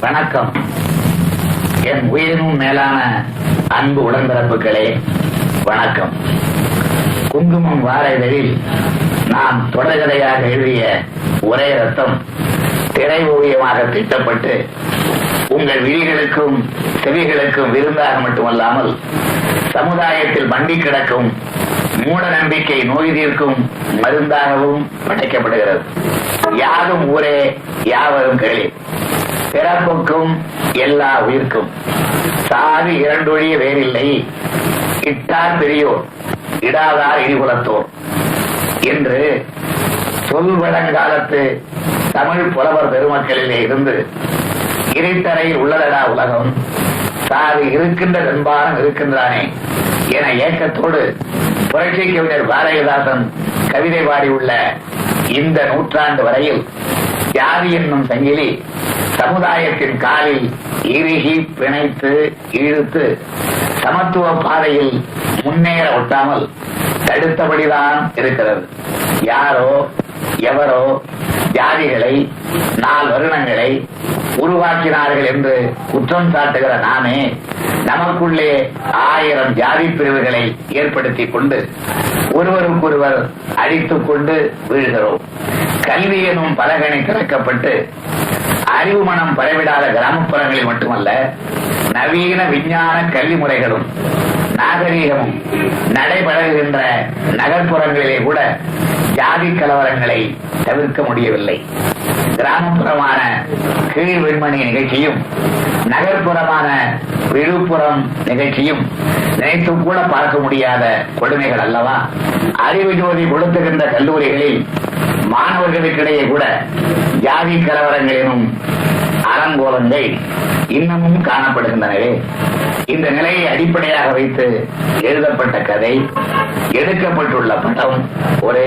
வணக்கம். என் உயிரும் மேலான அன்பு உடன்பிறப்புகளே வணக்கம். குங்குமம் வார இதழில் நான் தொடர்கதையாக எழுதிய ஒரே ரத்தம் திரை ஓவியமாக திட்டப்பட்டு உங்கள் விழிகளுக்கும் செவிகளுக்கும் விருந்தாக மட்டுமல்லாமல் சமுதாயத்தில் மண்டி கிடக்கும் மூட நம்பிக்கை நோய் தீர்க்கும் மருந்தாகவும் படைக்கப்படுகிறது. யாரும் ஊரே யாவரும் கேளி பிறப்புக்கும் எல்லா உயிர்க்கும். சாதி இரண்டொழிய வேறில்லை. இட்டார் பெரியோர் இடாதார் இடிகுலத்தோர். என்று சொல்வழங்காலத்து தமிழ் புலவர் பெருமக்களிலே இருந்து இறைத்தரையில் உள்ளதடா உலகம். சாதி இருக்கின்ற என்பாரம் இருக்கின்றானே என ஏக்கத்தோடு புரட்சி கவிஞர் பாரதிதாசன் கவிதை பாடியுள்ள இந்த நூற்றாண்டு வரையில் ஜாதி என்னும் சங்கிலி சமுதாயத்தின் காலில் இறுகி பிணைத்து இழுத்து சமத்துவ பாதையில் முன்னேற ஒட்டாமல் தடுத்தபடிதான் இருக்கிறது. யாரோ எவரோ ஜாதிகளை நால் வருணங்களை உருவாக்கினார்கள் என்று குற்றம் சாட்டுகிற நாமே நமக்குள்ளே ஆயிரம் ஜாதி பிரிவுகளை ஏற்படுத்திக் கொண்டு ஒருவருக்கொருவர் அடித்துக் கொண்டு வீழ்கிறோம். கல்வி எனும் பலகணி திறக்கப்பட்டு அறிவு மனம் பரவிடாத கிராமப்புறங்களில் மட்டுமல்ல நவீன விஞ்ஞான கல்வி முறைகளும் நாகரீகமும் நடைபெறுகின்ற நகர்ப்புறங்களிலே கூட ஜாதி கலவரங்களை தவிர்க்க முடியவில்லை. கிராமப்புறமான கீழ் வெண்மணி நிகழ்ச்சியும் நகர்ப்புறமான விழுப்புரம் நிகழ்ச்சியும் நினைத்து கூட பார்க்க முடியாத கொடுமைகள் அல்லவா? அறிவு ஜோதி கொடுத்துகின்ற கல்லூரிகளில் மாணவர்களுக்கிடையே கூட ஜாதி கலவரங்களினும் அலங்கோலங்கள் இன்னமும் காணப்படுகின்றனவே. இந்த நிலையை அடிப்படையாக வைத்து எழுதப்பட்ட கதை எடுக்கப்பட்டுள்ள படம் ஒரே